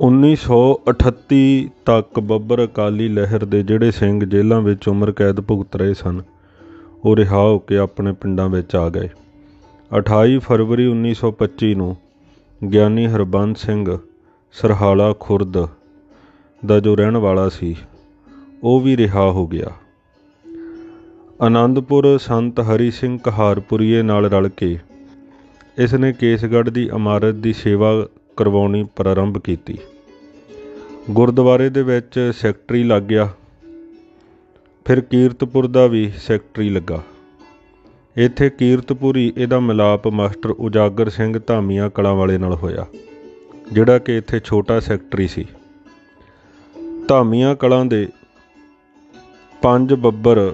1938 ਤੱਕ ਬੱਬਰ ਅਕਾਲੀ ਲਹਿਰ ਦੇ ਜਿਹੜੇ ਸਿੰਘ ਜੇਲ੍ਹਾਂ ਵਿੱਚ ਉਮਰ ਕੈਦ ਭੁਗਤ ਰਹੇ ਸਨ, ਉਹ ਰਿਹਾ ਹੋ ਕੇ ਆਪਣੇ ਪਿੰਡਾਂ ਵਿੱਚ ਆ ਗਏ। 28 ਫਰਵਰੀ 1925 ਨੂੰ ਗਿਆਨੀ ਹਰਬੰਸ ਸਿੰਘ ਸਰਹਾਲਾ ਖੁਰਦ ਦਾ ਜੋ ਰਹਿਣ ਵਾਲਾ ਸੀ, ਉਹ ਵੀ ਰਿਹਾ ਹੋ ਗਿਆ। ਆਨੰਦਪੁਰ ਸੰਤ ਹਰੀ ਸਿੰਘ ਕਹਾਰਪੁਰੀਏ ਨਾਲ ਰਲ ਕੇ ਇਸ ਨੇ ਕੇਸਗੜ੍ਹ ਦੀ ਇਮਾਰਤ ਦੀ ਸੇਵਾ ਕਰਵਾਉਣੀ ਪ੍ਰਾਰੰਭ ਕੀਤੀ। ਗੁਰਦੁਆਰੇ ਦੇ ਵਿੱਚ ਸੈਕਟਰੀ ਲੱਗ ਗਿਆ। ਫਿਰ ਕੀਰਤਪੁਰ ਦਾ ਵੀ ਸੈਕਟਰੀ ਲੱਗਾ। ਇੱਥੇ ਕੀਰਤਪੁਰੀ ਇਹਦਾ ਮਿਲਾਪ ਮਾਸਟਰ ਉਜਾਗਰ ਸਿੰਘ ਧਾਮੀਆਂ ਕਲਾਂ ਵਾਲੇ ਨਾਲ ਹੋਇਆ, ਜਿਹੜਾ ਕਿ ਇੱਥੇ ਛੋਟਾ ਸੈਕਟਰੀ ਸੀ। ਧਾਮੀਆਂ ਕਲਾਂ ਦੇ ਪੰਜ ਬੱਬਰ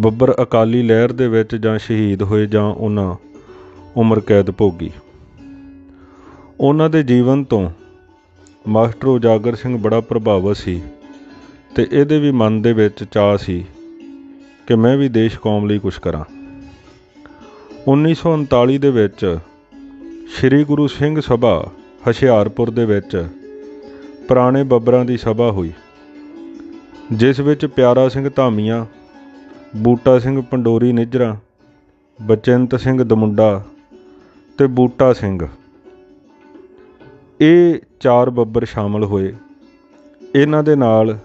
ਬੱਬਰ ਅਕਾਲੀ ਲਹਿਰ ਦੇ ਵਿੱਚ ਜਾਂ ਸ਼ਹੀਦ ਹੋਏ ਜਾਂ ਉਹਨਾਂ ਉਮਰ ਕੈਦ ਭੋਗੀ। ਉਹਨਾਂ ਦੇ ਜੀਵਨ ਤੋਂ ਮਾਸਟਰ ਉਜਾਗਰ ਸਿੰਘ ਬੜਾ ਪ੍ਰਭਾਵਿਤ ਸੀ ਤੇ ਇਹਦੇ ਵੀ ਮਨ ਦੇ ਵਿੱਚ ਚਾਹ ਸੀ ਕਿ ਮੈਂ ਵੀ ਦੇਸ਼ ਕੌਮ ਲਈ ਕੁਝ ਕਰਾਂ। 1939 ਦੇ ਵਿੱਚ ਸ੍ਰੀ ਗੁਰੂ ਸਿੰਘ ਸਭਾ ਹਸ਼ਿਆਰਪੁਰ ਦੇ ਵਿੱਚ ਪੁਰਾਣੇ ਬੱਬਰਾਂ ਦੀ ਸਭਾ ਹੋਈ, ਜਿਸ ਵਿੱਚ ਪਿਆਰਾ ਸਿੰਘ ਧਾਮੀਆਂ, ਬੂਟਾ ਸਿੰਘ ਪੰਡੋਰੀ ਨਿਜਰਾ, ਬਚਿੰਤ ਸਿੰਘ ਦਮੁੰਡਾ ਤੇ ਬੂਟਾ ਸਿੰਘ ਇਹ ਚਾਰ ਬੱਬਰ ਸ਼ਾਮਲ ਹੋਏ। ਇਹਨਾਂ ਦੇ ਨਾਲ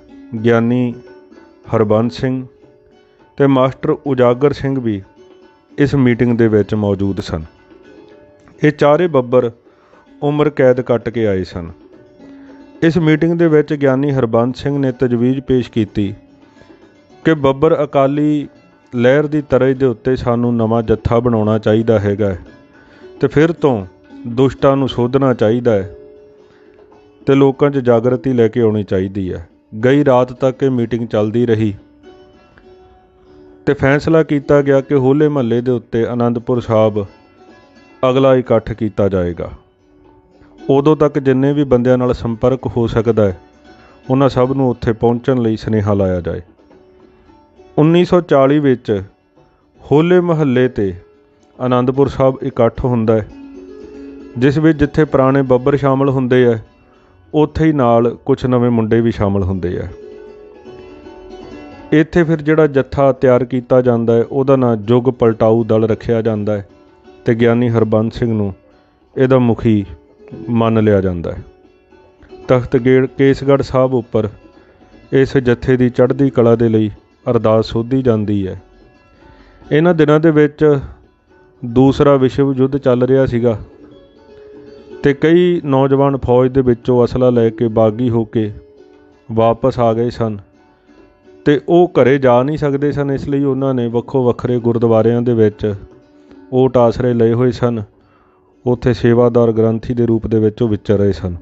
ਗਿਆਨੀ ਹਰਬੰਸ ਸਿੰਘ ਤੇ ਮਾਸਟਰ ਉਜਾਗਰ ਸਿੰਘ ਵੀ ਇਸ ਮੀਟਿੰਗ ਦੇ ਵਿੱਚ ਮੌਜੂਦ ਸਨ। ਇਹ ਚਾਰੇ ਬੱਬਰ ਉਮਰ ਕੈਦ ਕੱਟ ਕੇ ਆਏ ਸਨ। ਇਸ ਮੀਟਿੰਗ ਦੇ ਵਿੱਚ ਗਿਆਨੀ ਹਰਬੰਸ ਸਿੰਘ ਨੇ ਤਜਵੀਜ਼ ਪੇਸ਼ ਕੀਤੀ ਕਿ ਬੱਬਰ ਅਕਾਲੀ ਲਹਿਰ ਦੀ ਤਰਜ ਦੇ ਉੱਤੇ ਸਾਨੂੰ ਨਵਾਂ ਜੱਥਾ ਬਣਾਉਣਾ ਚਾਹੀਦਾ ਹੈਗਾ ਤੇ ਫਿਰ ਤੋਂ ਦੁਸ਼ਟਾਂ ਨੂੰ ਸੋਧਣਾ ਚਾਹੀਦਾ ਹੈ। ਤੇ ਲੋਕਾਂ 'ਚ ਜਾਗਰਤੀ ਲੈ ਕੇ ਆਉਣੀ ਚਾਹੀਦੀ ਹੈ। ਗਈ ਰਾਤ ਤੱਕ ਇਹ ਮੀਟਿੰਗ ਚੱਲਦੀ ਰਹੀ। ਤੇ ਫੈਸਲਾ ਕੀਤਾ ਗਿਆ ਕਿ ਹੋਲੇ ਮਹੱਲੇ ਦੇ ਉੱਤੇ ਆਨੰਦਪੁਰ ਸਾਹਿਬ ਅਗਲਾ ਇਕੱਠ ਕੀਤਾ ਜਾਏਗਾ। ਉਦੋਂ ਤੱਕ ਜਿੰਨੇ ਵੀ ਬੰਦਿਆਂ ਨਾਲ ਸੰਪਰਕ ਹੋ ਸਕਦਾ ਹੈ, ਉਹਨਾਂ ਸਭ ਨੂੰ ਉੱਥੇ ਪਹੁੰਚਣ ਲਈ ਸੁਨੇਹਾ ਲਾਇਆ ਜਾਏ। 1940 ਵਿੱਚ ਹੋਲੇ ਮਹੱਲੇ ਤੇ ਆਨੰਦਪੁਰ ਸਾਹਿਬ ਇਕੱਠ ਹੁੰਦਾ ਹੈ, ਜਿਸ ਵਿੱਚ ਜਿੱਥੇ ਪੁਰਾਣੇ ਬੱਬਰ ਸ਼ਾਮਲ ਹੁੰਦੇ ਆ ਉੱਥੇ ਹੀ ਨਾਲ ਕੁਝ ਨਵੇਂ ਮੁੰਡੇ ਵੀ ਸ਼ਾਮਲ ਹੁੰਦੇ ਆ। ਇੱਥੇ ਫਿਰ ਜਿਹੜਾ ਜੱਥਾ ਤਿਆਰ ਕੀਤਾ ਜਾਂਦਾ ਹੈ, ਉਹਦਾ ਨਾਂ ਜੁਗ ਪਲਟਾਊ ਦਲ ਰੱਖਿਆ ਜਾਂਦਾ ਹੈ ਤੇ ਗਿਆਨੀ ਹਰਬੰਸ ਸਿੰਘ ਨੂੰ ਇਹਦਾ ਮੁਖੀ ਮੰਨ ਲਿਆ ਜਾਂਦਾ ਹੈ। ਤਖਤ ਗੇੜ ਕੇਸਗੜ੍ਹ ਸਾਹਿਬ ਉੱਪਰ ਇਸ ਜੱਥੇ ਦੀ ਚੜ੍ਹਦੀ ਕਲਾ ਦੇ ਲਈ ਅਰਦਾਸ ਸੋਧੀ ਜਾਂਦੀ ਹੈ। ਇਹਨਾਂ ਦਿਨਾਂ ਦੇ ਵਿੱਚ ਦੂਸਰਾ ਵਿਸ਼ਵ ਯੁੱਧ ਚੱਲ ਰਿਹਾ ਸੀਗਾ। ਤੇ ਕਈ ਨੌਜਵਾਨ ਫੌਜ ਦੇ ਵਿੱਚੋਂ ਅਸਲਾ ਲੈ ਕੇ ਬਾਗੀ ਹੋ ਕੇ ਵਾਪਸ ਆ ਗਏ ਸਨ ਤੇ ਉਹ ਘਰੇ ਜਾ ਨਹੀਂ ਸਕਦੇ ਸਨ, ਇਸ ਲਈ ਉਹਨਾਂ ਨੇ ਵੱਖੋ ਵੱਖਰੇ ਗੁਰਦੁਆਰਿਆਂ ਦੇ ਵਿੱਚ ਓਟ ਆਸਰੇ ਲਏ ਹੋਏ ਸਨ। ਉੱਥੇ ਸੇਵਾਦਾਰ ਗ੍ਰੰਥੀ ਦੇ ਰੂਪ ਦੇ ਵਿੱਚ ਉਹ ਵਿਚਰ ਰਹੇ ਸਨ।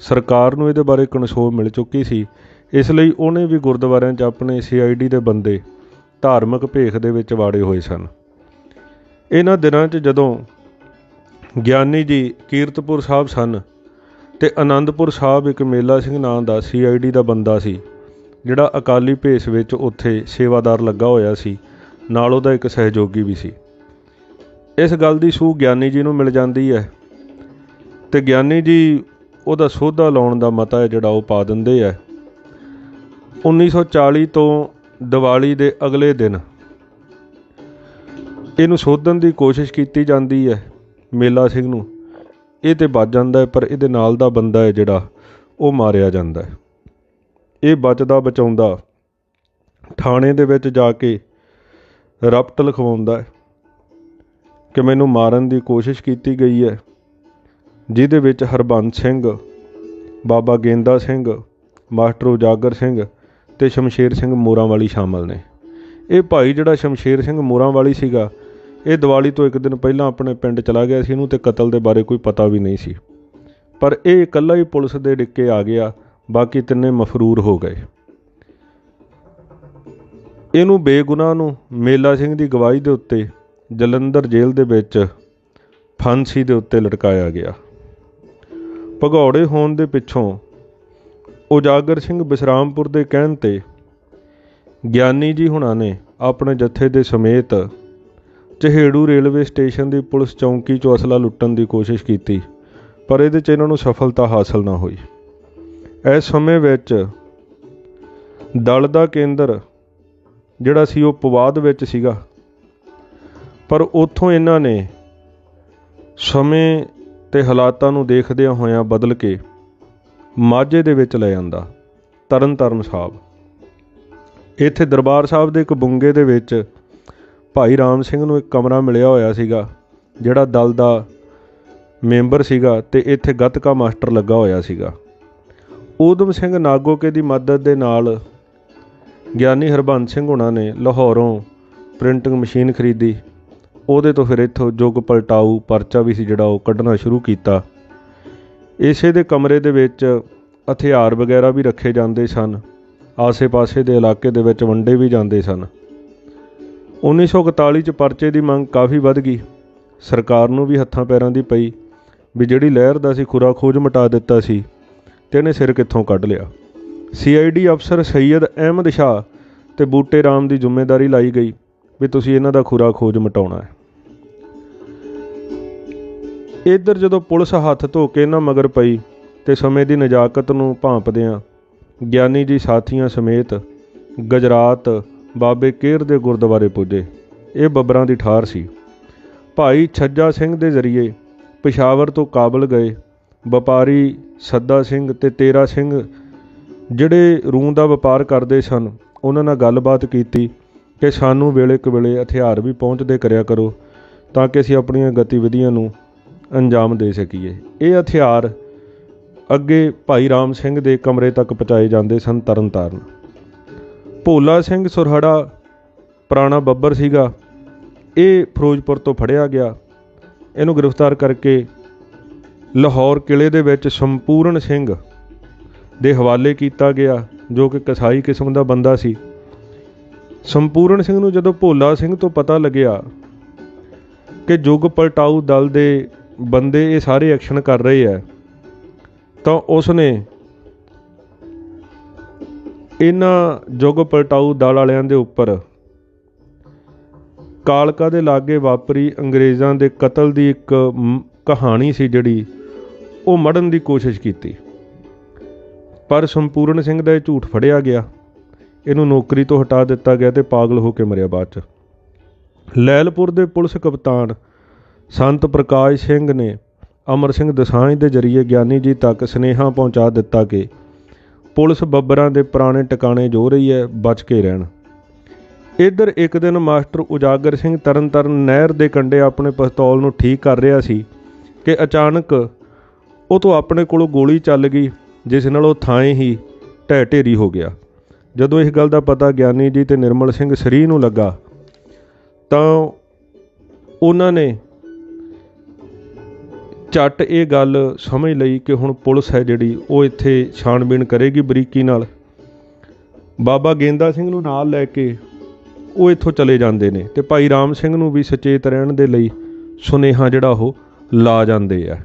ਸਰਕਾਰ ਨੂੰ ਇਹਦੇ ਬਾਰੇ ਕਨਸੋਲ ਮਿਲ ਚੁੱਕੀ ਸੀ। ਇਸ ਲਈ ਉਹਨੇ ਵੀ ਗੁਰਦੁਆਰਿਆਂ 'ਚ ਆਪਣੇ ਸੀਆਈਡੀ ਦੇ ਬੰਦੇ ਧਾਰਮਿਕ ਭੇਖ ਦੇ ਵਿੱਚ ਵਾੜੇ ਹੋਏ ਸਨ। ਇਹਨਾਂ ਦਿਨਾਂ 'ਚ ਜਦੋਂ ਗਿਆਨੀ ਜੀ ਕੀਰਤਪੁਰ ਸਾਹਿਬ ਸਨ ਤੇ ਆਨੰਦਪੁਰ ਸਾਹਿਬ ਇੱਕ ਮੇਲਾ ਸਿੰਘ ਨਾਂ ਦਾ ਸੀਆਈਡੀ ਦਾ ਬੰਦਾ ਸੀ, ਜਿਹੜਾ ਅਕਾਲੀ ਭੇਸ ਵਿੱਚ ਉੱਥੇ ਸੇਵਾਦਾਰ ਲੱਗਾ ਹੋਇਆ ਸੀ, ਨਾਲ ਉਹਦਾ ਇੱਕ ਸਹਿਯੋਗੀ ਵੀ ਸੀ। ਇਸ ਗੱਲ ਦੀ ਸੂਹ ਗਿਆਨੀ ਜੀ ਨੂੰ ਮਿਲ ਜਾਂਦੀ ਹੈ ਤੇ ਗਿਆਨੀ ਜੀ ਉਹਦਾ ਸੋਧਾ ਲਾਉਣ ਦਾ ਮਤਾ ਹੈ ਜਿਹੜਾ ਉਹ ਪਾ ਦਿੰਦੇ ਆ 1940 ਤੋਂ ਦੀਵਾਲੀ ਦੇ ਅਗਲੇ ਦਿਨ ਇਹਨੂੰ ਸੋਧਣ ਦੀ ਕੋਸ਼ਿਸ਼ ਕੀਤੀ ਜਾਂਦੀ ਹੈ ਮੇਲਾ ਸਿੰਘ ਨੂੰ। ਇਹ ਤੇ ਬਚ ਜਾਂਦਾ ਹੈ, ਪਰ ਇਹਦੇ ਨਾਲ ਦਾ ਬੰਦਾ ਹੈ ਜਿਹੜਾ, ਉਹ ਮਾਰਿਆ ਜਾਂਦਾ ਹੈ। ਇਹ ਬਚਦਾ ਬਚਾਉਂਦਾ ਥਾਣੇ ਦੇ ਵਿੱਚ ਜਾ ਕੇ ਰਪਟ ਲਿਖਵਾਉਂਦਾ ਹੈ ਕਿ ਮੈਨੂੰ ਮਾਰਨ ਦੀ ਕੋਸ਼ਿਸ਼ ਕੀਤੀ ਗਈ ਹੈ, ਜਿਹਦੇ ਵਿੱਚ ਹਰਬੰਸ ਸਿੰਘ, ਬਾਬਾ ਗੇਂਦਾ ਸਿੰਘ, ਮਾਸਟਰ ਉਜਾਗਰ ਸਿੰਘ ਤੇ ਸ਼ਮਸ਼ੇਰ ਸਿੰਘ ਮੋਰਾਂ ਵਾਲੀ ਸ਼ਾਮਲ ਨੇ। ਇਹ ਭਾਈ ਜਿਹੜਾ ਸ਼ਮਸ਼ੇਰ ਸਿੰਘ ਮੋਰਾਂ ਵਾਲੀ ਸੀਗਾ ਇਹ ਦੀਵਾਲੀ ਤੋਂ ਇੱਕ ਦਿਨ ਪਹਿਲਾਂ ਆਪਣੇ ਪਿੰਡ ਚਲਾ ਗਿਆ ਸੀ ਇਹਨੂੰ ਤੇ ਕਤਲ ਦੇ ਬਾਰੇ ਕੋਈ ਪਤਾ ਵੀ ਨਹੀਂ ਸੀ। ਪਰ ਇਹ ਇਕੱਲਾ ਹੀ ਪੁਲਿਸ ਦੇ ਡਿੱਕੇ ਆ ਗਿਆ, ਬਾਕੀ ਤਿੰਨੇ ਮਫਰੂਰ ਹੋ ਗਏ। ਇਹਨੂੰ ਬੇਗੁਨਾਹ ਨੂੰ ਮੇਲਾ ਸਿੰਘ ਦੀ ਗਵਾਹੀ ਦੇ ਉੱਤੇ ਜਲੰਧਰ ਜੇਲ੍ਹ ਦੇ ਵਿੱਚ ਫਾਂਸੀ ਦੇ ਉੱਤੇ ਲਟਕਾਇਆ ਗਿਆ। ਭਗੌੜੇ ਹੋਣ ਦੇ ਪਿੱਛੋਂ ਉਜਾਗਰ ਸਿੰਘ ਬਿਸਰਾਮਪੁਰ ਦੇ ਕਹਿਣ ਤੇ ਗਿਆਨੀ ਜੀ ਹੁਣਾਂ ਨੇ ਆਪਣੇ ਜਥੇ ਦੇ ਸਮੇਤ ਚਹੇੜੂ ਰੇਲਵੇ ਸਟੇਸ਼ਨ ਦੀ ਪੁਲਿਸ ਚੌਂਕੀ 'ਚੋਂ ਅਸਲਾ ਲੁੱਟਣ ਦੀ ਕੋਸ਼ਿਸ਼ ਕੀਤੀ, ਪਰ ਇਹਦੇ 'ਚ ਇਹਨਾਂ ਨੂੰ ਸਫਲਤਾ ਹਾਸਲ ਨਾ ਹੋਈ। ਇਸ ਸਮੇਂ ਵਿੱਚ ਦਲ ਦਾ ਕੇਂਦਰ ਜਿਹੜਾ ਸੀ ਉਹ ਪਵਾਦ ਵਿੱਚ ਸੀਗਾ, ਪਰ ਉੱਥੋਂ ਇਹਨਾਂ ਨੇ ਸਮੇਂ ਤੇ ਹਾਲਾਤਾਂ ਨੂੰ ਦੇਖਦਿਆਂ ਹੋਇਆਂ ਬਦਲ ਕੇ ਮਾਝੇ ਦੇ ਵਿੱਚ ਲੈ ਜਾਂਦਾ ਤਰਨਤਾਰਨ ਸਾਹਿਬ। ਇੱਥੇ ਦਰਬਾਰ ਸਾਹਿਬ ਦੇ ਇੱਕ ਬੁੰਗੇ ਦੇ ਵਿੱਚ ਭਾਈ ਰਾਮ ਸਿੰਘ ਨੂੰ ਇੱਕ ਕਮਰਾ ਮਿਲਿਆ ਹੋਇਆ ਸੀਗਾ, ਜਿਹੜਾ ਦਲ ਦਾ ਮੈਂਬਰ ਸੀਗਾ ਤੇ ਇੱਥੇ ਗੱਤਕਾ ਮਾਸਟਰ ਲੱਗਾ ਹੋਇਆ ਸੀਗਾ। ਊਧਮ ਸਿੰਘ ਨਾਗੋਕੇ ਦੀ ਮਦਦ ਦੇ ਨਾਲ ਗਿਆਨੀ ਹਰਬੰਸ ਸਿੰਘ ਹੁਣਾਂ ਨੇ ਲਾਹੌਰੋਂ ਪ੍ਰਿੰਟਿੰਗ ਮਸ਼ੀਨ ਖਰੀਦੀ। ਉਹਦੇ ਤੋਂ ਫਿਰ ਇੱਥੋਂ ਯੁੱਗ ਪਲਟਾਊ ਪਰਚਾ ਵੀ ਸੀ ਜਿਹੜਾ ਉਹ ਕੱਢਣਾ ਸ਼ੁਰੂ ਕੀਤਾ। ਇਸੇ ਦੇ ਕਮਰੇ ਦੇ ਵਿੱਚ ਹਥਿਆਰ ਵਗੈਰਾ ਵੀ ਰੱਖੇ ਜਾਂਦੇ ਸਨ। ਆਸੇ-ਪਾਸੇ ਦੇ ਇਲਾਕੇ ਦੇ ਵਿੱਚ ਵੰਡੇ ਵੀ ਜਾਂਦੇ ਸਨ। 1941 ਚ ਪਰਚੇ ਦੀ ਮੰਗ ਕਾਫੀ ਵੱਧ ਗਈ। ਸਰਕਾਰ ਨੂੰ ਵੀ ਹੱਥਾਂ ਪੈਰਾਂ ਦੀ ਪਈ ਵੀ ਜਿਹੜੀ ਲਹਿਰ ਦਾ ਸੀ ਖੁਰਾ ਖੋਜ ਮਟਾ ਦਿੱਤਾ ਸੀ ਤੇ ਇਹਨੇ ਸਿਰ ਕਿੱਥੋਂ ਕੱਢ ਲਿਆ। ਸੀਆਈਡੀ ਅਫਸਰ ਸੈਯਦ ਅਹਿਮਦ ਸ਼ਾਹ ਤੇ ਬੂਟੇ ਰਾਮ ਦੀ ਜ਼ਿੰਮੇਵਾਰੀ ਲਾਈ ਗਈ ਵੀ ਤੁਸੀਂ ਇਹਨਾਂ ਦਾ ਖੁਰਾ ਖੋਜ ਮਟਾਉਣਾ ਹੈ। ਇੱਧਰ ਜਦੋਂ ਪੁਲਿਸ ਹੱਥ ਧੋ ਕੇ ਇਹਨਾਂ ਮਗਰ ਪਈ ਤੇ ਸਮੇਂ ਦੀ ਨਜਾਕਤ ਨੂੰ ਭਾਂਪਦਿਆਂ ਗਿਆਨੀ ਜੀ ਸਾਥੀਆਂ ਸਮੇਤ ਗਜਰਾਤ ਬਾਬੇ ਕੇਰ ਦੇ ਗੁਰਦੁਆਰੇ ਪੁੱਜੇ। ਇਹ ਬੱਬਰਾਂ ਦੀ ਠਾਰ ਸੀ। ਭਾਈ ਛੱਜਾ ਸਿੰਘ ਦੇ ਜ਼ਰੀਏ ਪਿਸ਼ਾਵਰ ਤੋਂ ਕਾਬਲ ਗਏ ਵਪਾਰੀ ਸੱਦਾ ਸਿੰਘ ਤੇ ਤੇਰਾ ਸਿੰਘ, ਜਿਹੜੇ ਰੂੰ ਦਾ ਵਪਾਰ ਕਰਦੇ ਸਨ, ਉਹਨਾਂ ਨਾਲ ਗੱਲਬਾਤ ਕੀਤੀ ਕਿ ਸਾਨੂੰ ਵੇਲੇ ਕਵੇਲੇ ਹਥਿਆਰ ਵੀ ਪਹੁੰਚਦੇ ਕਰਿਆ ਕਰੋ ਤਾਂ ਕਿ ਅਸੀਂ ਆਪਣੀਆਂ ਗਤੀਵਿਧੀਆਂ ਨੂੰ ਅੰਜਾਮ ਦੇ ਸਕੀਏ। ਇਹ ਹਥਿਆਰ ਅੱਗੇ ਭਾਈ ਰਾਮ ਸਿੰਘ ਦੇ ਕਮਰੇ ਤੱਕ ਪਹੁੰਚਾਏ ਜਾਂਦੇ ਸਨ ਤਰਨਤਾਰਨ। ਭੋਲਾ ਸਿੰਘ ਸੁਰਹੜਾ ਪੁਰਾਣਾ ਬੱਬਰ ਸੀਗਾ, ਇਹ ਫਿਰੋਜ਼ਪੁਰ ਤੋਂ ਫੜਿਆ ਗਿਆ। ਇਹਨੂੰ ਗ੍ਰਿਫਤਾਰ ਕਰਕੇ ਲਾਹੌਰ ਕਿਲੇ ਦੇ ਵਿੱਚ ਸੰਪੂਰਨ ਸਿੰਘ ਦੇ ਹਵਾਲੇ ਕੀਤਾ ਗਿਆ, ਜੋ ਕਿ ਕਸਾਈ ਕਿਸਮ ਦਾ ਬੰਦਾ ਸੀ। ਸੰਪੂਰਨ ਸਿੰਘ ਨੂੰ ਜਦੋਂ ਭੋਲਾ ਸਿੰਘ ਤੋਂ ਪਤਾ ਲੱਗਿਆ ਕਿ ਜੁਗ ਪਲਟਾਊ ਦਲ ਦੇ ਬੰਦੇ ਇਹ ਸਾਰੇ ਐਕਸ਼ਨ ਕਰ ਰਹੇ ਆ, ਤਾਂ ਉਸ ਨੇ ਇਹਨਾਂ ਜੁਗ ਪਲਟਾਊ ਦਲ ਵਾਲਿਆਂ ਦੇ ਉੱਪਰ। ਕਾਲਕਾ ਦੇ ਲਾਗੇ ਵਾਪਰੀ ਅੰਗਰੇਜ਼ਾਂ ਦੇ ਕਤਲ ਦੀ ਇੱਕ ਕਹਾਣੀ ਸੀ ਜਿਹੜੀ ਉਹ ਮੜਨ ਦੀ ਕੋਸ਼ਿਸ਼ ਕੀਤੀ। ਪਰ ਸੰਪੂਰਨ ਸਿੰਘ ਦਾ ਇਹ ਝੂਠ ਫੜਿਆ ਗਿਆ। ਇਹਨੂੰ ਨੌਕਰੀ ਤੋਂ ਹਟਾ ਦਿੱਤਾ ਗਿਆ ਤੇ ਪਾਗਲ ਹੋ ਕੇ ਮਰਿਆ ਬਾਅਦ ਚ। ਲੈਲਪੁਰ ਦੇ ਪੁਲਿਸ ਕਪਤਾਨ ਸੰਤ ਪ੍ਰਕਾਸ਼ ਸਿੰਘ ਨੇ ਅਮਰ ਸਿੰਘ ਦਸਾਂਝ ਦੇ ਜ਼ਰੀਏ ਗਿਆਨੀ ਜੀ ਤੱਕ ਸਨੇਹਾ ਪਹੁੰਚਾ ਦਿੱਤਾ ਕਿ ਪੁਲਿਸ ਬੱਬਰਾਂ ਦੇ ਪੁਰਾਣੇ ਟਿਕਾਣੇ ਜੋ ਰਹੀ ਹੈ, ਬਚ ਕੇ ਰਹਿਣ। ਇੱਧਰ ਇੱਕ ਦਿਨ ਮਾਸਟਰ ਉਜਾਗਰ ਸਿੰਘ ਤਰਨਤਾਰਨ ਨਹਿਰ ਦੇ ਕੰਢੇ ਆਪਣੇ ਪਿਸਤੌਲ ਨੂੰ ਠੀਕ ਕਰ ਰਿਹਾ ਸੀ ਕਿ ਅਚਾਨਕ ਉਹ ਤੋਂ ਆਪਣੇ ਕੋਲੋਂ ਗੋਲੀ ਚੱਲ ਗਈ, ਜਿਸ ਨਾਲ ਉਹ ਥਾਂ ਹੀ ਢਹਿ ਢੇਰੀ ਹੋ ਗਿਆ। ਜਦੋਂ ਇਸ ਗੱਲ ਦਾ ਪਤਾ ਗਿਆਨੀ ਜੀ ਤੇ ਨਿਰਮਲ ਸਿੰਘ ਸਰੀ ਨੂੰ ਲੱਗਾ, ਤਾਂ ਉਹਨਾਂ ਨੇ ਝੱਟ ਇਹ ਗੱਲ ਸਮਝ ਲਈ ਕਿ ਹੁਣ ਪੁਲਿਸ ਹੈ ਜਿਹੜੀ, ਉਹ ਇੱਥੇ ਛਾਣਬੀਣ ਕਰੇਗੀ ਬਰੀਕੀ ਨਾਲ। ਬਾਬਾ ਗੇਂਦਾ ਸਿੰਘ ਨੂੰ ਨਾਲ ਲੈ ਕੇ ਉਹ ਇੱਥੋਂ ਚਲੇ ਜਾਂਦੇ ਨੇ ਤੇ ਭਾਈ ਰਾਮ ਸਿੰਘ ਨੂੰ ਵੀ ਸੁਚੇਤ ਰਹਿਣ ਦੇ ਲਈ ਸੁਨੇਹਾ ਜਿਹੜਾ ਉਹ ਲਾ ਜਾਂਦੇ ਆ।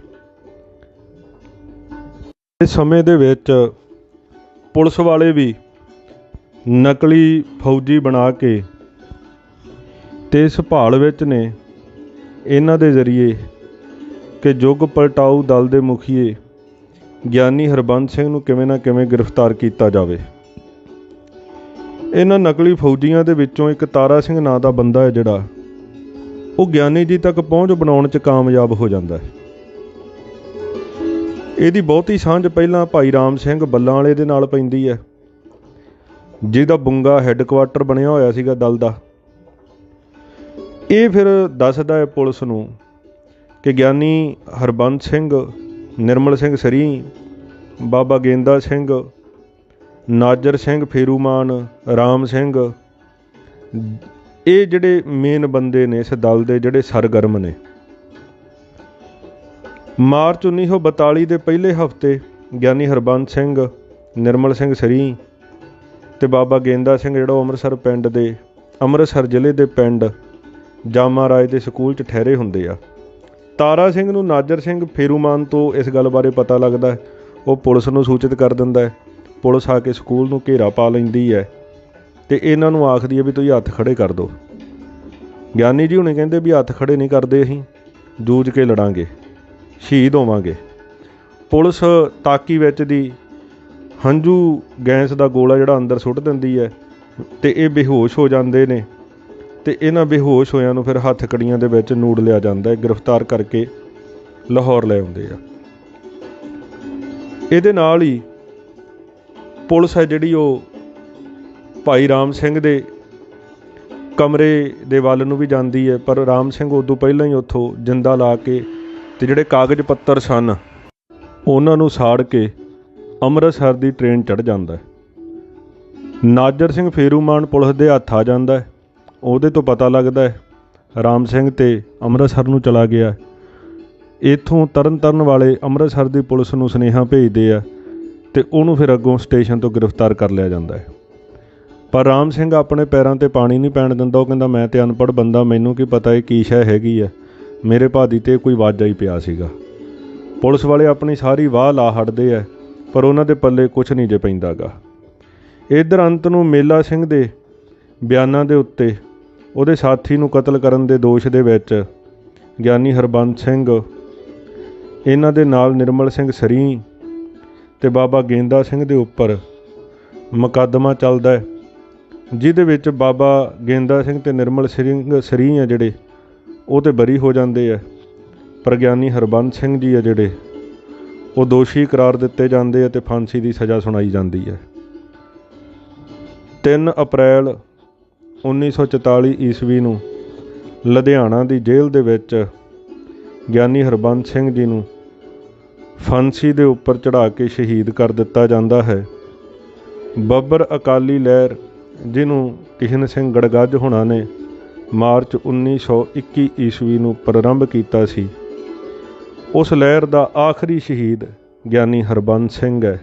ਇਸ ਸਮੇਂ ਦੇ ਵਿੱਚ ਪੁਲਿਸ ਵਾਲੇ ਵੀ ਨਕਲੀ ਫੌਜੀ ਬਣਾ ਕੇ ਤੇ ਇਸ ਭਾਲ ਵਿੱਚ ਨੇ, ਇਹਨਾਂ ਦੇ ਜ਼ਰੀਏ ਕਿ ਜੁਗ ਪਲਟਾਊ ਦਲ ਦੇ ਮੁਖੀਏ, ਗਿਆਨੀ ਹਰਬੰਦ ਸਿੰਘ ਨੂੰ ਕਿਵੇਂ ਨਾ ਕਿਵੇਂ ਗ੍ਰਿਫਤਾਰ ਕੀਤਾ ਜਾਵੇ। ਇਹਨਾਂ ਨਕਲੀ ਫੌਜੀਆਂ ਦੇ ਵਿੱਚੋਂ ਇੱਕ ਤਾਰਾ ਸਿੰਘ ਨਾਂ ਦਾ ਬੰਦਾ ਹੈ ਜਿਹੜਾ, ਉਹ ਗਿਆਨੀ ਜੀ ਤੱਕ ਪਹੁੰਚ ਬਣਾਉਣ 'ਚ ਕਾਮਯਾਬ ਹੋ ਜਾਂਦਾ ਹੈ। ਇਹਦੀ ਬਹੁਤੀ ਸਾਂਝ ਪਹਿਲਾਂ ਭਾਈ ਰਾਮ ਸਿੰਘ ਬੱਲਾਂ ਵਾਲੇ ਦੇ ਨਾਲ ਪੈਂਦੀ ਹੈ, ਜਿਹਦਾ ਬੁੰਗਾ ਹੈੱਡਕੁਆਟਰ ਬਣਿਆ ਹੋਇਆ ਸੀਗਾ ਦਲ ਦਾ। ਇਹ ਫਿਰ ਦੱਸਦਾ ਹੈ ਪੁਲਿਸ ਨੂੰ ਕਿ ਗਿਆਨੀ ਹਰਬੰਸ ਸਿੰਘ, ਨਿਰਮਲ ਸਿੰਘ ਸਰੀ, ਬਾਬਾ ਗੇਂਦਾ ਸਿੰਘ, ਨਾਜਰ ਸਿੰਘ ਫੇਰੂਮਾਨ, ਰਾਮ ਸਿੰਘ, ਇਹ ਜਿਹੜੇ ਮੇਨ ਬੰਦੇ ਨੇ ਇਸ ਦਲ ਦੇ ਜਿਹੜੇ ਸਰਗਰਮ ਨੇ। ਮਾਰਚ 1942 ਦੇ ਪਹਿਲੇ ਹਫ਼ਤੇ ਗਿਆਨੀ ਹਰਬੰਸ ਸਿੰਘ, ਨਿਰਮਲ ਸਿੰਘ ਸਰੀ ਤੇ ਬਾਬਾ ਗੇਂਦਾ ਸਿੰਘ ਜਿਹੜਾ ਉਹ ਅੰਮ੍ਰਿਤਸਰ ਪਿੰਡ ਦੇ, ਅੰਮ੍ਰਿਤਸਰ ਜ਼ਿਲ੍ਹੇ ਦੇ ਪਿੰਡ ਜਾਮਾ ਰਾਜ ਦੇ ਸਕੂਲ 'ਚ ਠਹਿਰੇ ਹੁੰਦੇ ਆ। ਤਾਰਾ ਸਿੰਘ ਨੂੰ ਨਾਜਰ ਸਿੰਘ ਫੇਰੂਮਾਨ ਤੋਂ ਇਸ ਗੱਲ ਬਾਰੇ ਪਤਾ ਲੱਗਦਾ ਹੈ। ਉਹ ਪੁਲਿਸ ਨੂੰ ਸੂਚਿਤ ਕਰ ਦਿੰਦਾ ਹੈ। ਪੁਲਿਸ ਆ ਕੇ ਸਕੂਲ ਨੂੰ ਘੇਰਾ ਪਾ ਲੈਂਦੀ ਹੈ ਤੇ ਇਹਨਾਂ ਨੂੰ ਆਖਦੀ ਹੈ ਵੀ ਤੁਸੀਂ ਹੱਥ ਖੜੇ ਕਰ ਦਿਓ। ਗਿਆਨੀ ਜੀ ਹੁਣੇ ਕਹਿੰਦੇ ਵੀ ਹੱਥ ਖੜੇ ਨਹੀਂ ਕਰਦੇ ਅਸੀਂ, ਜੂਝ ਕੇ ਲੜਾਂਗੇ, ਸ਼ਹੀਦ ਹੋਵਾਂਗੇ। ਪੁਲਿਸ ਤਾਕੀ ਵਿੱਚ ਦੀ ਹੰਝੂ ਗੈਸ ਦਾ ਗੋਲਾ ਜਿਹੜਾ ਅੰਦਰ ਸੁੱਟ ਦਿੰਦੀ ਹੈ ਤੇ ਇਹ ਬੇਹੋਸ਼ ਹੋ ਜਾਂਦੇ ਨੇ। ਤੇ ਇਹਨਾਂ ਬੇਹੋਸ਼ ਹੋਇਆਂ ਨੂੰ ਫਿਰ ਹੱਥ ਕੜੀਆਂ ਦੇ ਵਿੱਚ ਨੂੜ ਲਿਆ ਜਾਂਦਾ ਹੈ, ਗ੍ਰਿਫਤਾਰ ਕਰਕੇ ਲਾਹੌਰ ਲੈ ਆਉਂਦੇ ਆ। ਇਹਦੇ ਨਾਲ ਹੀ ਪੁਲਿਸ ਹੈ ਜਿਹੜੀ ਉਹ ਭਾਈ ਰਾਮ ਸਿੰਘ ਦੇ ਕਮਰੇ ਦੇ ਵੱਲ ਨੂੰ ਵੀ ਜਾਂਦੀ ਹੈ, ਪਰ ਰਾਮ ਸਿੰਘ ਉਦੋਂ ਪਹਿਲਾਂ ਹੀ ਉੱਥੋਂ ਜਿੰਦਾ ਲਾ ਕੇ ਤੇ ਜਿਹੜੇ ਕਾਗਜ਼ ਪੱਤਰ ਸਨ, ਉਹਨਾਂ ਨੂੰ ਸਾੜ ਕੇ ਅੰਮ੍ਰਿਤਸਰ ਦੀ ਟ੍ਰੇਨ ਚੜ੍ਹ ਜਾਂਦਾ ਹੈ। ਨਾਜਰ ਸਿੰਘ ਫੇਰੂਮਾਨ ਪੁਲਿਸ ਦੇ ਹੱਥ ਆ ਜਾਂਦਾ ਹੈ। ਉਹਦੇ ਤੋਂ ਪਤਾ ਲੱਗਦਾ ਹੈ, ਰਾਮ ਸਿੰਘ ਤੇ ਅੰਮ੍ਰਿਤਸਰ ਨੂੰ ਚਲਾ ਗਿਆ ਇਥੋਂ ਤਰਨ ਤਰਨ ਵਾਲੇ ਅੰਮ੍ਰਿਤਸਰ ਦੀ ਪੁਲਿਸ ਨੂੰ ਸੁਨੇਹਾ ਭੇਜਦੇ ਆ ਤੇ ਉਹਨੂੰ ਫਿਰ ਅੱਗੋਂ ਸਟੇਸ਼ਨ ਤੋਂ ਗ੍ਰਿਫਤਾਰ ਕਰ ਲਿਆ ਜਾਂਦਾ ਹੈ। ਪਰ ਰਾਮ ਸਿੰਘ ਆਪਣੇ ਪੈਰਾਂ ਤੇ ਪਾਣੀ ਨਹੀਂ ਪੈਣ ਦਿੰਦਾ, ਉਹ ਕਹਿੰਦਾ, ਮੈਂ ਤੇ ਅਨਪੜ੍ਹ ਬੰਦਾ, ਮੈਨੂੰ ਕੀ ਪਤਾ ਇਹ ਕੀ ਸ਼ੈ ਹੈਗੀ ਆ? ਮੇਰੇ ਭਾਦੀ ਤੇ ਕੋਈ ਵਾਜਾ ਹੀ ਪਿਆ ਸੀਗਾ। ਪੁਲਿਸ ਵਾਲੇ ਆਪਣੀ ਸਾਰੀ ਵਾਹ ਲਾ ਹਟਦੇ ਆ, ਪਰ ਉਹਨਾਂ ਦੇ ਪੱਲੇ ਕੁਝ ਨਹੀਂ ਜੇ ਪੈਂਦਾਗਾ। ਇਧਰ ਅੰਤ ਨੂੰ ਮੇਲਾ ਸਿੰਘ ਦੇ ਬਿਆਨਾਂ ਦੇ ਉੱਤੇ ਉਹਦੇ ਸਾਥੀ ਨੂੰ ਕਤਲ ਕਰਨ ਦੇ ਦੋਸ਼ ਦੇ ਵਿੱਚ ਗਿਆਨੀ ਹਰਬੰਸ ਸਿੰਘ, ਇਹਨਾਂ ਦੇ ਨਾਲ ਨਿਰਮਲ ਸਿੰਘ ਸਰੀ ਤੇ ਬਾਬਾ ਗੇਂਦਾ ਸਿੰਘ ਦੇ ਉੱਪਰ ਮੁਕੱਦਮਾ ਚੱਲਦਾ ਹੈ, ਜਿਹਦੇ ਵਿੱਚ ਬਾਬਾ ਗੇਂਦਾ ਸਿੰਘ ਤੇ ਨਿਰਮਲ ਸਿੰਘ ਸਰੀ ਆ ਜਿਹੜੇ, ਉਹ ਤੇ ਬਰੀ ਹੋ ਜਾਂਦੇ ਆ। ਪਰ ਗਿਆਨੀ ਹਰਬੰਸ ਸਿੰਘ ਜੀ ਆ ਜਿਹੜੇ, ਉਹ ਦੋਸ਼ੀ ਕਰਾਰ ਦਿੱਤੇ ਜਾਂਦੇ ਆ ਤੇ ਫਾਂਸੀ ਦੀ ਸਜ਼ਾ ਸੁਣਾਈ ਜਾਂਦੀ ਹੈ। 3 ਅਪ੍ਰੈਲ 1944 ਈਸਵੀ ਨੂੰ ਲੁਧਿਆਣਾ ਦੀ ਜੇਲ੍ਹ ਦੇ ਵਿੱਚ ਗਿਆਨੀ ਹਰਬੰਸ ਸਿੰਘ ਜੀ ਨੂੰ ਫਾਂਸੀ ਦੇ ਉੱਪਰ ਚੜ੍ਹਾ ਕੇ ਸ਼ਹੀਦ ਕਰ ਦਿੱਤਾ ਜਾਂਦਾ ਹੈ। ਬੱਬਰ ਅਕਾਲੀ ਲਹਿਰ, ਜਿਹਨੂੰ ਕਿਸ਼ਨ ਸਿੰਘ ਗੜਗੱਜ ਹੋਣਾ ਨੇ ਮਾਰਚ 1921 ਈਸਵੀ ਨੂੰ ਪ੍ਰਾਰੰਭ ਕੀਤਾ ਸੀ, ਉਸ ਲਹਿਰ ਦਾ ਆਖਰੀ ਸ਼ਹੀਦ ਗਿਆਨੀ ਹਰਬੰਸ ਸਿੰਘ ਹੈ।